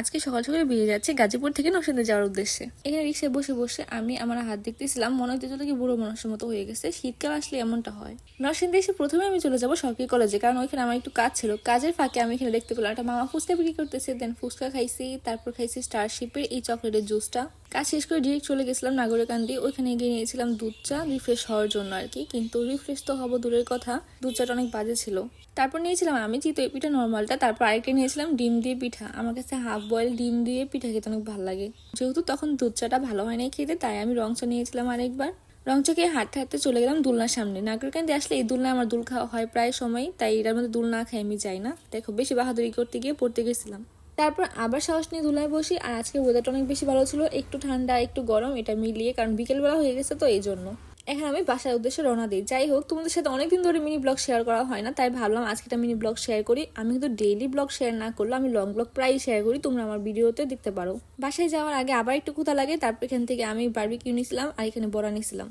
আজকে সকাল সকালে বেরিয়ে যাচ্ছে গাজীপুর থেকে নরসিংদী যাওয়ার উদ্দেশ্যে। এখানে রিক্সায় বসে বসে আমি আমার হাত দেখতেছিলাম, মনে হচ্ছে কি বুড়ো মানুষের মতো হয়ে গেছে, শীতকাল আসলে এমনটা হয়। নরসিংদী এসে প্রথমে আমি চলে যাব সরকারি কলেজে, কারণ ওইখানে আমার একটু কাজ ছিল। কাজের ফাঁকে আমি এখানে দেখতে পেলাম, একটা মামা ফুচকা বিক্রি করতেছে দেন ফুচকা খাইছি, তারপর খাইছি স্টারশিপের এই চকলেটের জুসটা কাজ শেষ করে ডিরেক্ট চলে গেছিলাম নাগরিকান্দি ওইখানে গিয়ে নিয়েছিলাম দুধ চা রিফ্রেশ হওয়ার জন্য আর কি। কিন্তু রিফ্রেশ তো হব দূরের কথা, দুধ চাটা অনেক বাজে ছিল। তারপর নিয়েছিলাম আমি চিতই পিঠা নর্মালটা, তারপর আরেকটা নিয়েছিলাম ডিম দিয়ে পিঠা। আমার কাছে হাফ বয়েল ডিম দিয়ে পিঠা খেতে অনেক ভালো লাগে। যেহেতু তখন দুধ চাটা ভালো হয় নাই খেতে, তাই আমি রং চা নিয়েছিলাম আরেকবার। রং চা খেয়ে হাঁটতে হাঁটতে চলে গেলাম দুলনার সামনে। নাগরিকান্দি আসলে এই দুলনা আমার দুল খাওয়া হয় প্রায় সময় তাই এটার মধ্যে দুল না খাই আমি যাই না। দেখো, বেশি বাহাদুরি করতে গিয়ে পড়তে গেছিলাম। তারপর আবার সাহস নিয়ে ধুলায় বসি, আর আজকে ওয়েদারটা অনেক বেশি ভালো ছিল, একটু ঠান্ডা, একটু গরম, এটা মিলিয়ে, কারণ বিকেলবেলা হয়ে গেছে তো এই জন্য এখন আমি বাসার উদ্দেশ্যে রওনা দিই। যাই হোক, তোমাদের সাথে অনেকদিন ধরে মিনি ব্লগ শেয়ার করা হয় না, তাই ভাবলাম আজকে একটা মিনি ব্লগ শেয়ার করি। আমি কিন্তু ডেইলি ব্লগ শেয়ার না করলে আমি লং ব্লগ প্রায় শেয়ার করি, তোমরা আমার ভিডিওতে দেখতে পারো। বাসায় যাওয়ার আগে আবার একটু কোথা লাগে, তারপর এখান থেকে আমি বার্বিকিউ নিয়েছিলাম আর এখানে বড়া নিয়েছিলাম